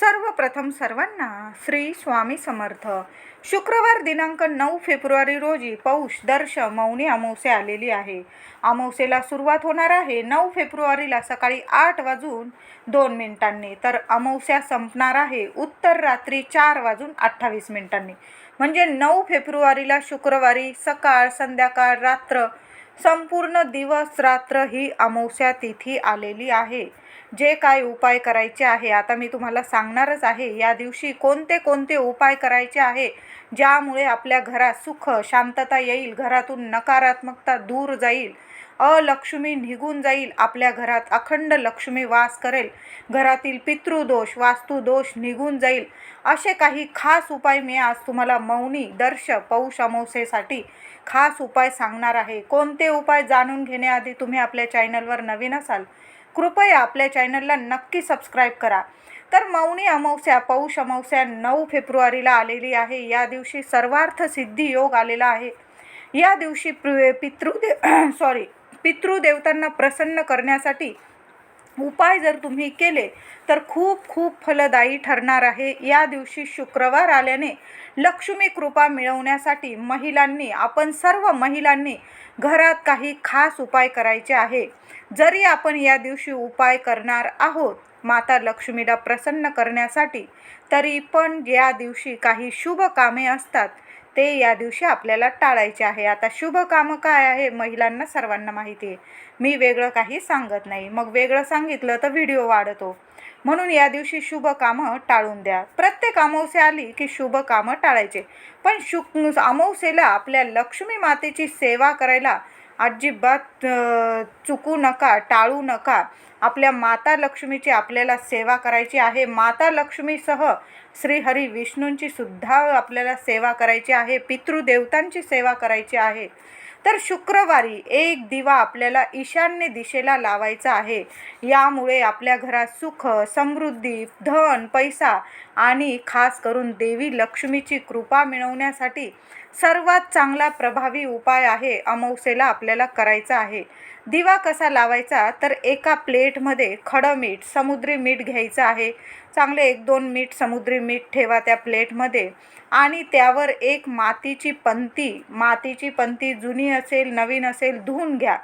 सर्वप्रथम सर्वांना श्री स्वामी समर्थ. शुक्रवार दिनांक नऊ फेब्रुवारी रोजी पौष दर्श मौनी अमावस्या आलेली आहे. अमावस्येला सुरुवात होणार आहे नऊ फेब्रुवारीला सकाळी आठ वाजून दोन मिनिटांनी. तर अमावस्या संपणार आहे उत्तर रात्री चार वाजून अठ्ठावीस मिनिटांनी. म्हणजे नऊ फेब्रुवारीला शुक्रवारी सकाळ संध्याकाळ रात्र संपूर्ण दिवस रात्र ही अमावस्या तिथी आलेली आहे. जे काय उपाय करायचे आहे आता मी तुम्हाला सांगणारच आहे. या दिवशी कोणते कोणते उपाय करायचे आहे ज्यामुळे आपल्या घरात सुख शांतता येईल घरातून नकारात्मकता दूर जाईल अलक्ष्मी निघून जाईल आपल्या घरात. अखंड लक्ष्मी वास करेल. घरातील पितृदोष वास्तुदोष निघून जाईल. असे काही खास उपाय मी आज तुम्हाला मौनी दर्श पौष अमावस्येसाठी खास उपाय सांगणार आहे. कोणते उपाय जाणून घेण्याआधी तुम्ही आपल्या चॅनलवर नवीन असाल कृपया आपल्या चॅनलला नक्की सबस्क्राईब करा. तर मौनी अमावस्या पौष अमावस्या नऊ फेब्रुवारीला आलेली आहे. या दिवशी सर्वार्थ सिद्धी योग आलेला आहे. या दिवशी प्र पितृदेव सॉरी पितृदेवतांना प्रसन्न करण्यासाठी उपाय जर तुम्ही केले तर खूप खूप फलदायी ठरणार आहे. या दिवशी शुक्रवार आल्याने लक्ष्मी कृपा मिळवण्यासाठी महिलांनी आपण सर्व महिलांनी घरात काही खास उपाय करायचे आहे. जरी आपण या दिवशी उपाय करणार आहोत माता लक्ष्मीला प्रसन्न करण्यासाठी तरी पण या दिवशी काही शुभ कामे असतात ते या दिवशी आपल्याला टाळायचे आहे. आता शुभ कामं काय आहे महिलांना सर्वांना माहिती आहे. मी वेगळं काही सांगत नाही. मग वेगळं सांगितलं तर व्हिडिओ वाढतो. म्हणून या दिवशी शुभ कामं टाळून द्या. प्रत्येक अमावस्या आली की शुभ कामं टाळायचे. पण शु अमावस्येला आपल्या लक्ष्मी मातेची सेवा करायला अजिबात चुकू नका टाळू नका. आपल्या माता लक्ष्मीची आपल्याला सेवा करायची आहे. माता लक्ष्मीसह श्रीहरी विष्णूंची सुद्धा आपल्याला सेवा करायची आहे पितृदेवतांची सेवा करायची आहे. तर शुक्रवारी एक दिवा आपल्याला ईशान्य दिशेला लावायचा आहे. यामुळे आपल्या घरात सुख समृद्धी धन पैसा आणि खास करून देवी लक्ष्मीची कृपा मिळवण्यासाठी सर्वात चांगला प्रभावी उपाय आहे अमावस्येला आपल्याला करायचा आहे. दिवा कसा लावायचा? तर एका प्लेटमध्ये खडं मीठ समुद्री मीठ घ्यायचं आहे. चांगले एक दोन मीठ समुद्री मीठ ठेवा त्या प्लेटमध्ये. आणि त्यावर एक मातीची पंती मातीची पंती जुनी असेल नवीन असेल धुवून घ्या.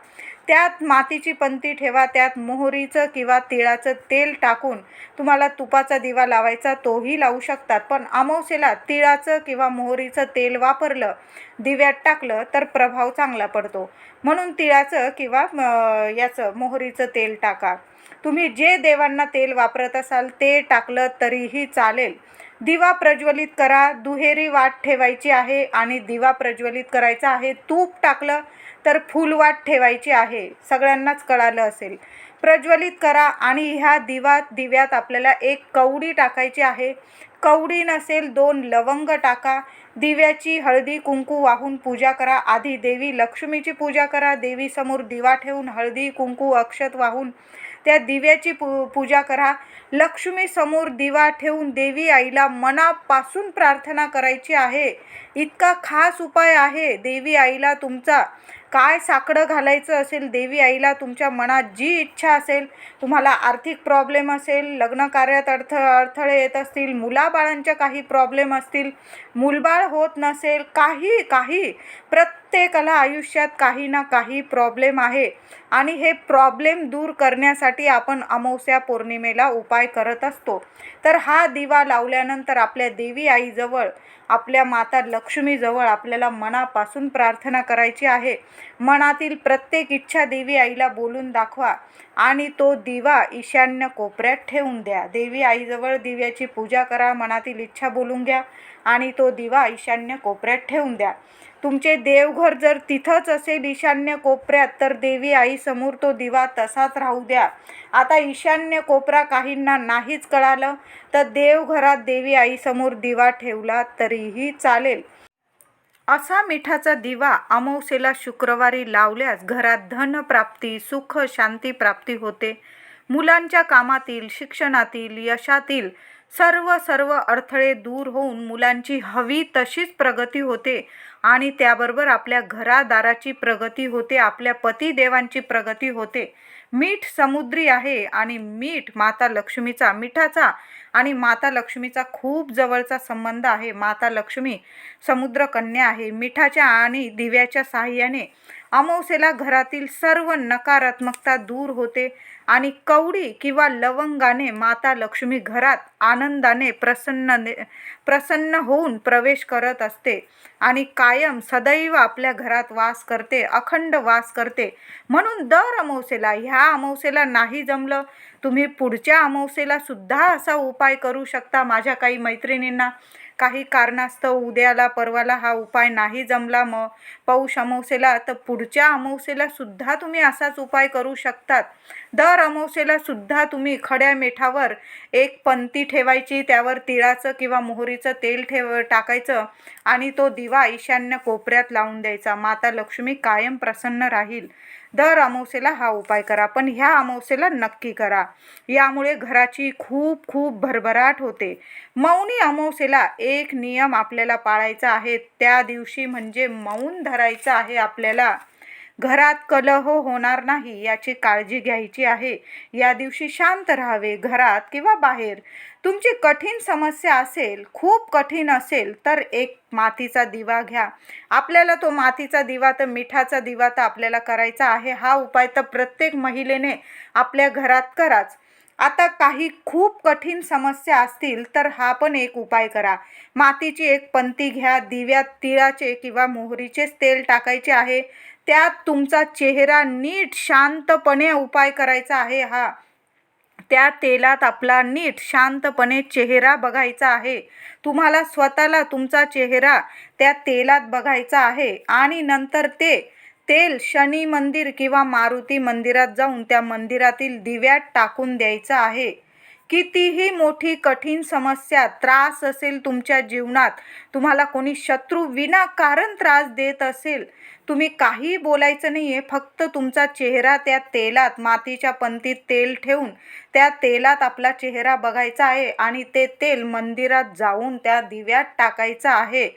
त्यात मातीची पंती ठेवा त्यात मोहरीचं किंवा तिळाचं तेल टाकून तुम्हाला तुपाचा दिवा लावायचा तोही लावू शकतात. पण अमावस्येला तिळाचं किंवा मोहरीचं तेल वापरलं दिव्यात टाकलं तर प्रभाव चांगला पडतो. म्हणून तिळाचं किंवा याचं मोहरीचं तेल टाका. तुम्ही जे देवांना तेल वापरत असाल ते टाकलं तरीही चालेल. दिवा प्रज्वलित करा दुहेरी वाट ठेवायची आहे आणि दिवा प्रज्वलित करायचा आहे. तूप टाकलं तर फुलवाट ठेवायची आहे सगळ्यांनाच कळालं असेल. प्रज्वलित करा आणि ह्या दिवा दिव्यात आपल्याला एक कवडी टाकायची आहे. कवडी नसेल दोन लवंग टाका. दिव्याची हळदी कुंकू वाहून पूजा करा. आधी देवी लक्ष्मीची पूजा करा. देवीसमोर दिवा ठेवून हळदी कुंकू अक्षत वाहून त्या दिव्याची पू पूजा करा. लक्ष्मीसमोर दिवा ठेवून देवी आईला मनापासून प्रार्थना करायची आहे. इतका खास उपाय आहे. देवी आईला तुमचा काय साकडं घालायचं असेल देवी आईला तुमच्या मनात जी इच्छा असेल तुम्हाला आर्थिक प्रॉब्लेम असेल लग्न कार्यात अडथ अडथळे येत असतील मुलाबाळांच्या काही प्रॉब्लेम असतील मूलबाळ होत नसेल काही काही प्रत्येकाला आयुष्यात काही ना काही प्रॉब्लेम आहे. आणि हे प्रॉब्लेम दूर करण्यासाठी आपण अमावस्या पौर्णिमेला उपाय करत असतो. तर हा दिवा लावल्यानंतर आपल्या देवी आईजवळ आपल्या माता लक्ष्मीजवळ आपल्याला मनापासून प्रार्थना करायची आहे. मनातील प्रत्येक इच्छा देवी आईला बोलून दाखवा आणि तो दिवा ईशान्य कोपऱ्यात ठेवून द्या. देवी आईजवळ दिव्याची पूजा करा मनातील इच्छा बोलून घ्या. आणि तो दिवा ईशान्य कोपऱ्यात ठेवून द्या. तुमचे देवघर जर तिथंच असेल ईशान्य कोपऱ्यात तर देवी आईसमोर तो दिवा तसाच राहू द्या. आता ईशान्य कोपरा काहींना नाहीच कळालं तर देवघरात देवी आईसमोर दिवा ठेवला तरीही चालेल. असा मिठाचा दिवा अमावस्येला शुक्रवारी लावल्यास घरात धनप्राप्ती सुख शांती प्राप्ती होते. मुलांच्या कामातील शिक्षणातील यशातील सर्व सर्व अडथळे दूर होऊन मुलांची हवी तशीच प्रगती होते आणि त्याबरोबर आपल्या घरादाराची प्रगती होते आपल्या पतिदेवांची प्रगती होते. मीठ समुद्री आहे आणि मीठ माता लक्ष्मीचा मिठाचा आणि माता लक्ष्मीचा खूप जवळचा संबंध आहे. माता लक्ष्मी समुद्रकन्या आहे. मिठाच्या आणि दिव्याच्या साहाय्याने अमावस्येला घरातील सर्व नकारात्मकता दूर होते. आणि कवडी किंवा लवंगाने माता लक्ष्मी घरात आनंदाने प्रसन्न प्रसन्न होऊन प्रवेश करत असते आणि कायम सदैव आपल्या घरात वास करते अखंड वास करते. म्हणून दर अमावस्येला ह्या अमावस्येला नाही जमलं तुम्ही पुढच्या अमावसेला सुद्धा असा उपाय करू शकता माझ्या काही मैत्रिणींना. काही कारणास्तव उद्याला परवाला हा उपाय नाही जमला मग पौष अमावसेला तर पुढच्या अमावस्येला सुद्धा तुम्ही असाच उपाय करू शकतात. दर अमावस्येला सुद्धा तुम्ही खड्या मिठावर एक पंती ठेवायची त्यावर तिळाचं किंवा मोहरीचं तेल ठेव टाकायचं आणि तो दिवा ईशान्य कोपऱ्यात लावून द्यायचा. माता लक्ष्मी कायम प्रसन्न राहील. दर अमावस्येला हा उपाय करा. पण ह्या अमावस्येला नक्की करा. यामुळे घराची खूप खूप भरभराट होते. मौनी अमावस्येला एक नियम आपल्याला पाळायचा आहे. त्या दिवशी म्हणजे मौन धरायचं आहे आपल्याला. घरात कलह होणार नाही याची काळजी घ्यायची आहे. या दिवशी शांत राहावे घरात किंवा बाहेर. तुमची कठीण समस्या असेल खूप कठीण असेल तर एक मातीचा दिवा घ्या. आपल्याला तो मातीचा दिवा तर मिठाचा दिवा तर आपल्याला करायचा आहे. हा उपाय तर प्रत्येक महिलेने आपल्या घरात कराच. आता काही खूप कठीण समस्या असतील तर हा पण एक उपाय करा. मातीची एक पंती घ्या दिव्यात तिळाचे किंवा मोहरीचेच तेल टाकायचे आहे. त्यात तुमचा चेहरा नीट शांतपणे उपाय करायचा आहे हा. त्या तेलात आपला नीट शांतपणे चेहरा बघायचा आहे. तुम्हाला स्वतःला तुमचा चेहरा त्या तेलात बघायचा आहे आणि नंतर ते तेल शनी मंदिर किंवा मारुती मंदिरात जाऊन त्या मंदिरातील दिव्यात टाकून द्यायचं आहे. कितीही मोठी कठीण समस्या त्रास असेल तुमच्या जीवनात तुम्हाला कोणी शत्रू विनाकारण त्रास देत असेल तुम्ही काही बोलायचं नाही आहे फक्त तुमचा चेहरा त्या तेलात मातीच्या पंतीत तेल ठेवून त्या तेलात आपला चेहरा बघायचा आहे आणि ते तेल मंदिरात जाऊन त्या दिव्यात टाकायचं आहे.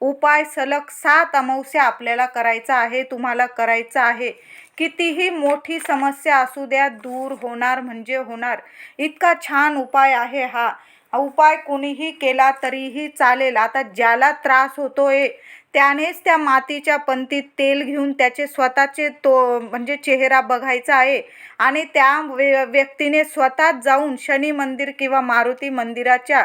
उपाय सलग सात अमावस्या आपल्याला करायचा आहे तुम्हाला करायचं आहे. कितीही मोठी समस्या असू द्या दूर होणार म्हणजे होणार. इतका छान उपाय आहे हा. उपाय कोणीही केला तरीही चालेल. आता ज्याला त्रास होतोय त्यानेच त्या मातीच्या पंतीत तेल घेऊन त्याचे स्वतःचे तो म्हणजे चेहरा बघायचा आहे. आणि त्या व्य व्यक्तीने स्वतःच जाऊन शनी मंदिर किंवा मारुती मंदिराच्या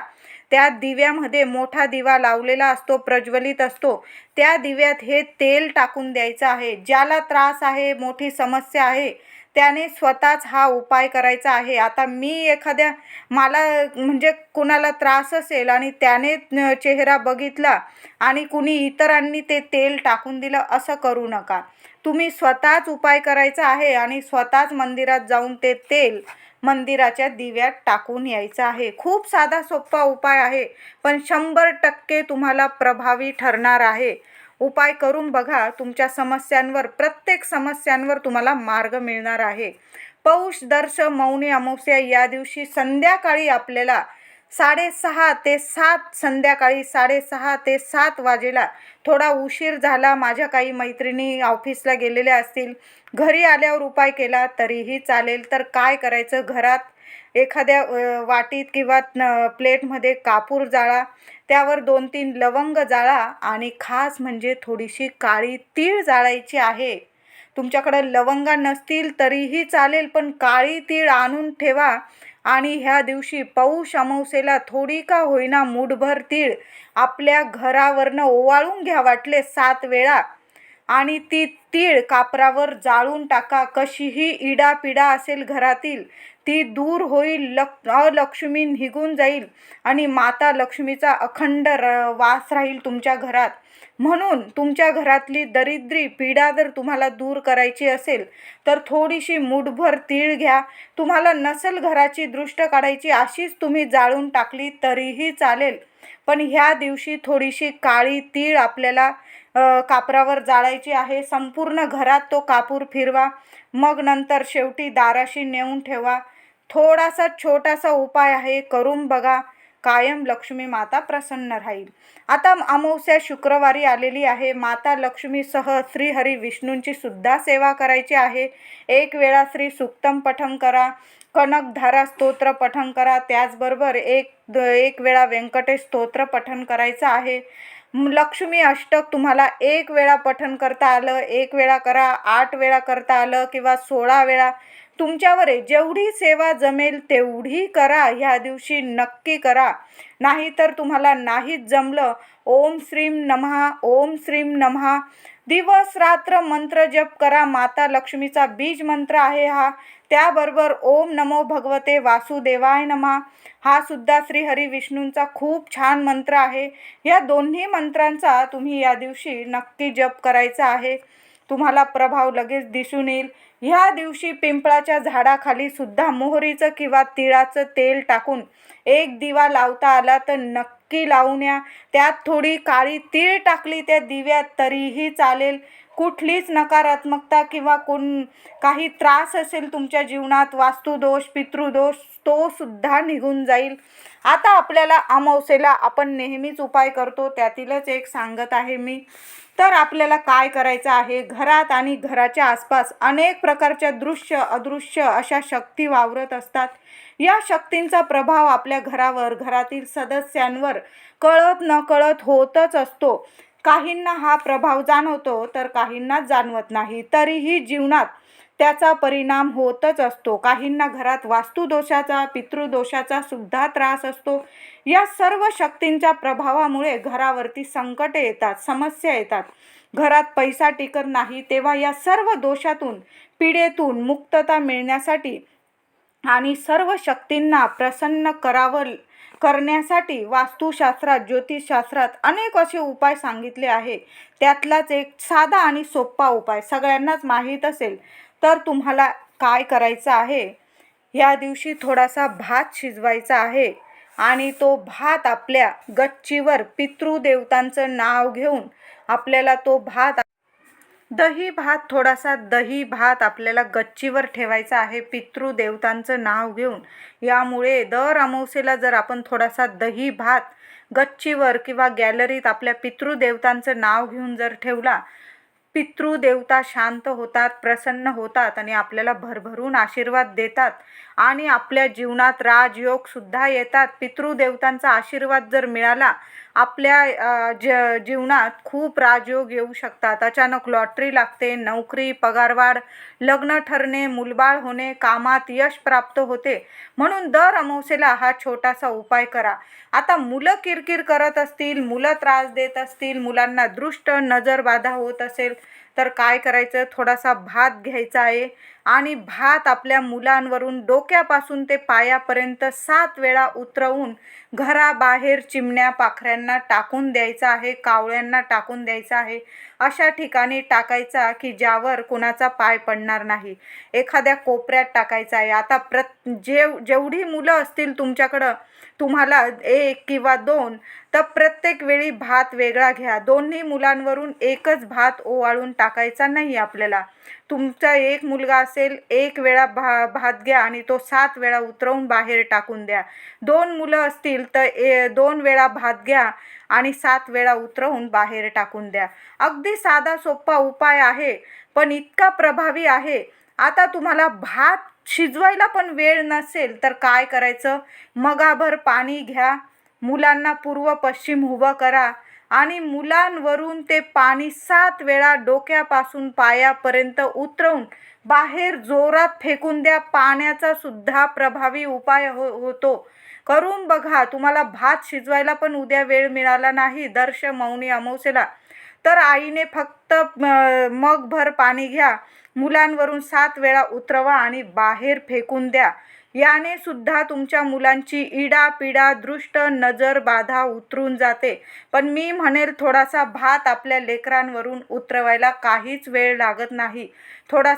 त्या दिव्यामध्ये मोठा दिवा लावलेला असतो प्रज्वलित असतो. त्या दिव्यात हे तेल टाकून द्यायचं आहे. ज्याला त्रास आहे मोठी समस्या आहे त्याने स्वतःच हा उपाय करायचा आहे. आता मी एखाद्या मला म्हणजे कुणाला त्रास असेल आणि त्याने चेहरा बघितला आणि कुणी इतरांनी ते तेल टाकून दिलं असं करू नका. तुम्ही स्वतःच उपाय करायचा आहे आणि स्वतःच मंदिरात जाऊन ते तेल मंदिराच्या दिव्यात टाकून यायचं आहे. खूप साधा सोपा उपाय आहे पण शंभर टक्के तुम्हाला प्रभावी ठरणार आहे. उपाय करून बघा तुमच्या समस्यांवर प्रत्येक समस्यांवर तुम्हाला मार्ग मिळणार आहे. पौष दर्श मौनी अमावस्या या दिवशी संध्याकाळी आपल्याला साडेसहा ते सात संध्याकाळी साडेसहा ते सात वाजेला थोडा उशीर झाला. माझ्या काही मैत्रिणी ऑफिसला गेलेल्या असतील. घरी आल्यावर उपाय केला तरीही चालेल. तर काय करायचं? घरात एखाद्या वाटीत किंवा प्लेटमध्ये कापूर जाळा त्यावर दोन तीन लवंग जाळा आणि खास म्हणजे थोडीशी काळी तीळ जाळायची आहे. तुमच्याकडं लवंगा नसतील तरीही चालेल पण काळी तीळ आणून ठेवा आणि ह्या दिवशी पौष अमावसेला थोडी का होईना मूठभर तीळ आपल्या घरावरनं ओवाळून घ्या वाटले सात वेळा. आणि ती तीळ कापरावर जाळून टाका कशीही इडापिडा असेल घरातील ती दूर होईल लक अलक्ष्मी निघून जाईल आणि माता लक्ष्मीचा अखंड र वास राहील तुमच्या घरात. म्हणून तुमच्या घरातली दरिद्री पीडा जर तुम्हाला दूर करायची असेल तर थोडीशी मूठभर तीळ घ्या. तुम्हाला नसल घराची दृष्ट काढायची अशीच तुम्ही जाळून टाकली तरीही चालेल. पण ह्या दिवशी थोडीशी काळी तीळ आपल्याला कापरावर जाळायची आहे. संपूर्ण घरात तो कापूर फिरवा. मग नंतर शेवटी दाराशी नेऊन ठेवा. थोडासा छोटासा उपाय आहे करून बघा. कायम लक्ष्मी माता प्रसन्न राहील. आता अमावस्या शुक्रवारी आलेली आहे. माता लक्ष्मीसह श्रीहरी विष्णूंची सुद्धा सेवा करायची आहे. एक वेळा श्री सुक्तम पठन करा कनकधारा स्तोत्र पठन करा. त्याचबरोबर एक द एक वेळा व्यंकटेश स्तोत्र पठन करायचं आहे. लक्ष्मी अष्टक तुम्हाला एक वेळा पठन करता आलं एक वेळा करा आठ वेळा करता आलं किंवा सोळा वेळा तुमच्यावर आहे जेवढी सेवा जमेल तेवढी करा. ह्या दिवशी नक्की करा. नाहीतर तुम्हाला नाहीच जमलं. ओम श्रीम नमहा ओम श्रीम नमः. दिवस रात्र मंत्र जप करा. माता लक्ष्मीचा बीज मंत्र आहे हा. त्याबरोबर ओम नमो भगवते वासुदेवाय नमः. हा सुद्धा श्री हरी विष्णूंचा खूप छान मंत्र आहे. या दोन्ही मंत्रांचा तुम्ही या दिवशी नक्की जप करायचा आहे. तुम्हाला प्रभाव लगेच दिसून येईल. ह्या दिवशी पिंपळाच्या झाडाखाली सुद्धा मोहरीचं किंवा तिळाचं तेल टाकून एक दिवा लावता आला तर नक्की लावून या. त्यात थोडी काळी तीळ टाकली त्या दिव्यात तरीही चालेल. कुठलीच नकारात्मकता किंवा कोण काही त्रास असेल तुमच्या जीवनात वास्तुदोष पितृदोष तो सुद्धा निघून जाईल. आता आपल्याला अमावस्येला आपण नेहमीच उपाय करतो त्यातीलच एक सांगत आहे मी. तर आपल्याला काय करायचं आहे? घरात आणि घराच्या आसपास अनेक प्रकारच्या दृश्य अदृश्य अशा शक्ती वावरत असतात. या शक्तींचा प्रभाव आपल्या घरावर घरातील सदस्यांवर कळत न कळत होतच असतो. काहींना हा प्रभाव जाणवतो तर काहींना जाणवत नाही. तरीही जीवनात त्याचा परिणाम होतच असतो. काहींना घरात वास्तुदोषाचा पितृदोषाचा सुद्धा त्रास असतो. या सर्व शक्तींच्या प्रभावामुळे घरावरती संकटे येतात समस्या येतात. घरात पैसा टिकत नाही तेव्हा या सर्व दोषातून पिढेतून मुक्तता मिळण्यासाठी आणि सर्व शक्तींना प्रसन्न करावं करण्यासाठी वास्तुशास्त्रात ज्योतिषशास्त्रात अनेक असे उपाय सांगितले आहे. त्यातलाच एक साधा आणि सोपा उपाय. सगळ्यांनाच माहीत असेल तर तुम्हाला काय करायचं आहे? ह्या दिवशी थोडासा भात शिजवायचा आहे आणि तो भात आपल्या गच्चीवर पितृदेवतांचं नाव घेऊन आपल्याला तो भात दही भात थोडासा दही भात आपल्याला गच्चीवर ठेवायचा आहे पितृदेवतांचं नाव घेऊन. यामुळे दर अमावस्येला जर आपण थोडासा दही भात गच्चीवर किंवा गॅलरीत आपल्या पितृदेवतांचं नाव घेऊन जर ठेवला पितृदेवता शांत होतात प्रसन्न होतात आणि आपल्याला भरभरून आशीर्वाद देतात आणि आपल्या जीवनात राजयोगसुद्धा येतात. पितृदेवतांचा आशीर्वाद जर मिळाला आपल्या ज जीवनात खूप राजयोग येऊ शकतात. अचानक लॉटरी लागते नोकरी पगारवाढ लग्न ठरणे मुलबाळ होणे कामात यश प्राप्त होते. म्हणून दर अमावसेला हा छोटासा उपाय करा. आता मुलं किरकिर करत असतील मुलं त्रास देत असतील मुलांना दृष्ट नजर बाधा होत असेल तर काय करायचं? थोडासा भात घ्यायचा आहे. आणि भात आपल्या मुलांवरून डोक्यापासून ते पायापर्यंत सात वेळा उतरवून घराबाहेर चिमण्या पाखऱ्यांना टाकून द्यायचा आहे कावळ्यांना टाकून द्यायचा आहे. अशा ठिकाणी टाकायचा की ज्यावर कोणाचा पाय पडणार नाही. एखाद्या कोपऱ्यात टाकायचा आहे. आता प्रत जेव जेवढी मुलं असतील तुमच्याकडं तुम्हाला एक किंवा दोन तर प्रत्येक वेळी भात वेगळा घ्या. दोन्ही मुलांवरून एकच भात ओवाळून टाकायचा नाही आपल्याला. तुमचा एक मुलगा असेल एक वेळा भा भात घ्या आणि तो सात वेळा उतरवून बाहेर टाकून द्या. दोन मुलं असतील तर ए दोन वेळा भात घ्या आणि सात वेळा उतरवून बाहेर टाकून द्या. अगदी साधा सोपा उपाय आहे पण इतका प्रभावी आहे. आता तुम्हाला भात शिजवायला पण वेळ नसेल तर काय करायचं? मगाभर पाणी घ्या. मुलांना पूर्व पश्चिम उभं करा आणि मुलांवरून ते पाणी सात वेळा डोक्यापासून पायापर्यंत उतरवून बाहेर जोरात फेकून द्या. पाण्याचा सुद्धा प्रभावी उपाय हो होतो. करून बघा तुम्हाला भात शिजवायला पण उद्या वेळ मिळाला नाही. दर्श मौनी अमावस्येला. तर आईने फक्त मगभर पाणी घ्या. मुलांवरून सात वेळा उतरवा आणि बाहेर फेकून द्या. याने सुद्धा तुमच्या मुलांची इडा पिडा दृष्ट नजर बाधा उतरून जाते. पण मी म्हणेल थोडासा भात आपल्या लेकरांवरून उतरवायला काहीच वेळ लागत नाही. थोडासा